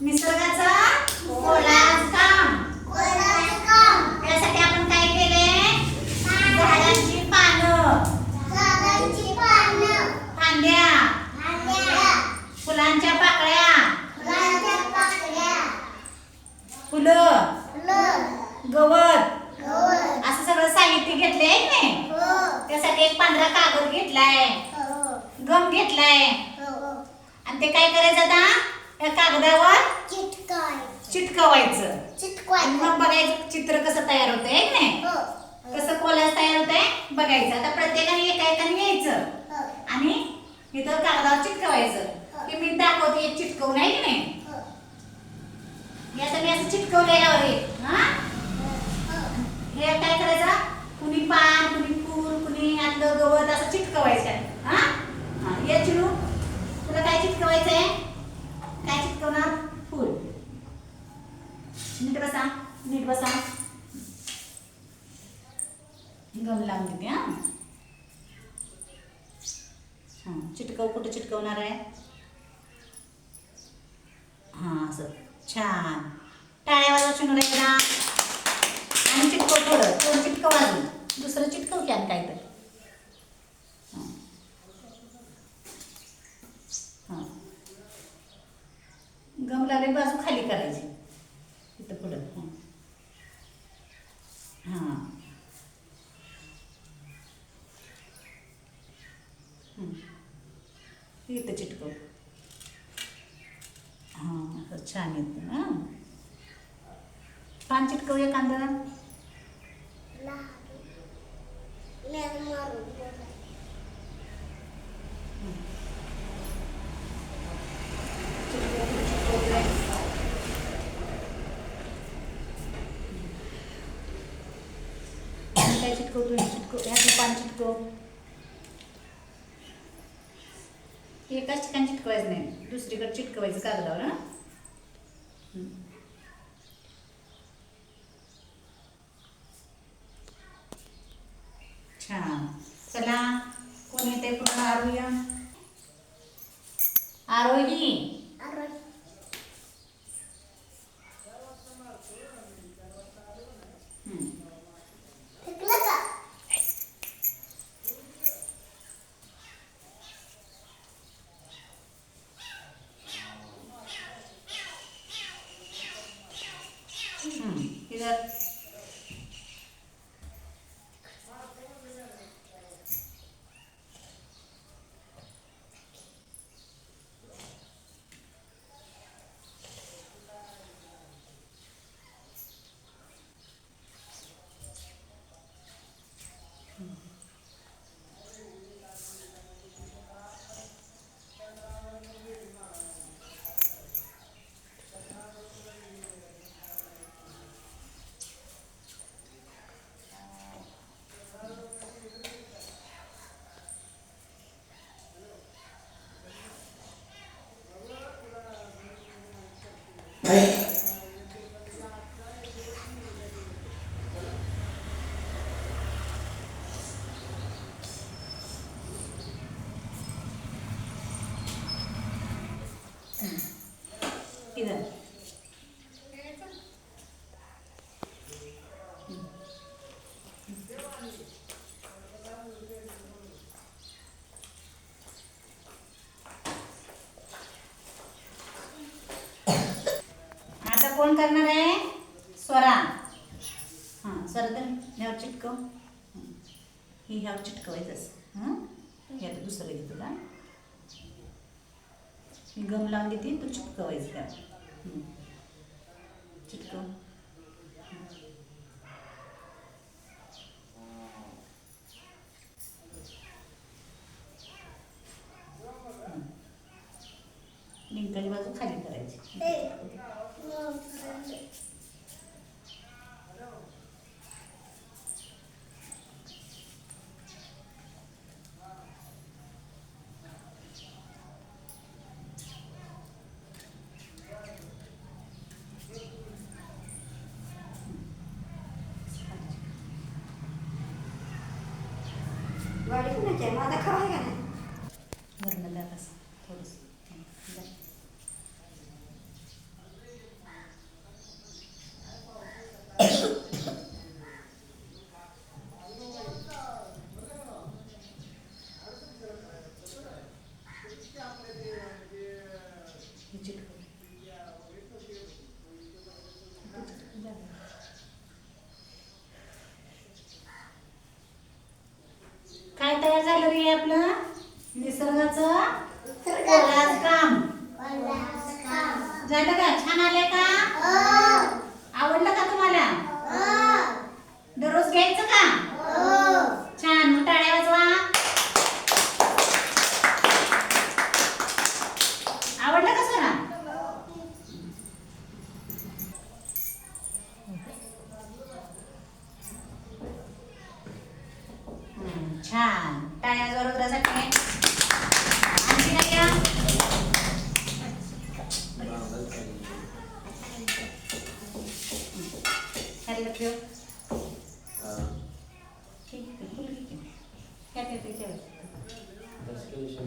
निसर्गाचा काम. त्यासाठी आपण काय केले? झाडांची पानं. फांद्या. फुलांच्या पाकळ्या. फुलं. गवत. असं सगळं साहित्य घेतलंय की नाही? त्यासाठी एक पांढरा कागद घेतलाय. गम घेतलाय. आणि ते काय करायचं आता? त्या कागदावर चिटकवायचं. आणि मग बघायचं चित्र कसं तयार होतंय है की नाही? कसं कोलाज तयार होतंय बघायचं. आता प्रत्येकाने एका एकाने यायचं आणि इथं कागदावर चिटकवायचं. हे. मी दाखवते एक चिटकवून आहे की नाही? हे. आता मी असं चिटकवलंय यावर एक हा? हे. काय करायचं? कुणी पान कुणी फूल कुणी आतलं गवत असं चिटकवायचं. हा? हा ये चिरू तुला काय चिटकवायचंय? काय चिटकवणार फूल नीट बसा नीट बसा. गम लावून देते हा. चिटकव कुठं चिटकवणार आहे? हा असं. छान. टाळ्या वाजवा चिनूर एकदा आणि चिटकव थोडं. थोडं चिटकव अजून. दुसरं चिटकव की आणि काहीतरी. हां. हां. गम लावले बाजू खाली करायची. इथं पुढं हां. इथं चिटकव हां छान येतं हां पान चिटकव एखादं आणि काय चिटकव तू चिटकव ह्यातलं पान चिटकव. एकाच ठिकाणी चिटकवायचं नाही. दुसरीकडे चिटकवायचं कागदावर हा? हं. छान. चला कोण येते पुन्हा आरोही? आरोही हं. हं. इधर इधर आता करणार आहे? स्वरा. हां स्वरा तर ह्यावर चिटकव. ही ह्यावर चिटकवायचं असं हां हे दुसरं घे तुला. ही गम लावून देते तू चिटकवायचं त्या चिटकव. लिंकाची बाजू खाली करायची. माझा खवा आहे का नाही? वरनं द्या थोडंसं हं, द्या. आहे आपलं निसर्गाचं? कोलाज काम झालं का? छान आले का? आवडलं का तुम्हाला? दररोज घ्यायचं का? छान मग टाळ्या वाजवा आवडलं का सरा हम्म, छान टाळ्या वाजवा रुद्रासाठी आणखी काय घ्या? खाली ठेव ठीक आहे, फुल ठीक आहे. काय ते ते ठेव. हम्म.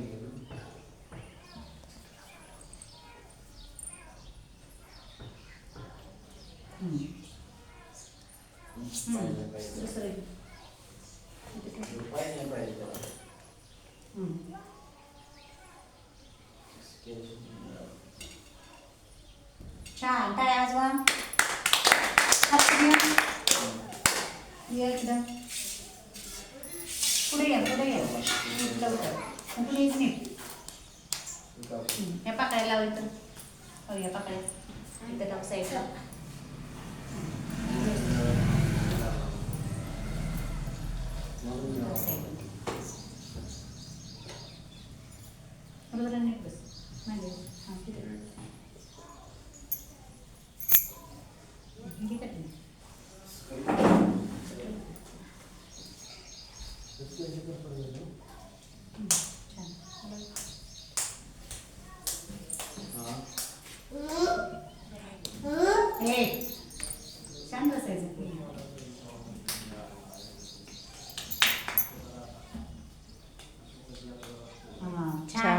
हम्म. दुसरं घे. इथे ठेव. हम्म. छान टाळ्या वाजवा हात घ्या. ये इकडं पुढे या पुढे या नीट लवकर Untuk di sini. Itu. Oh iya, pakai. Kita dapat ya, usah 嗯全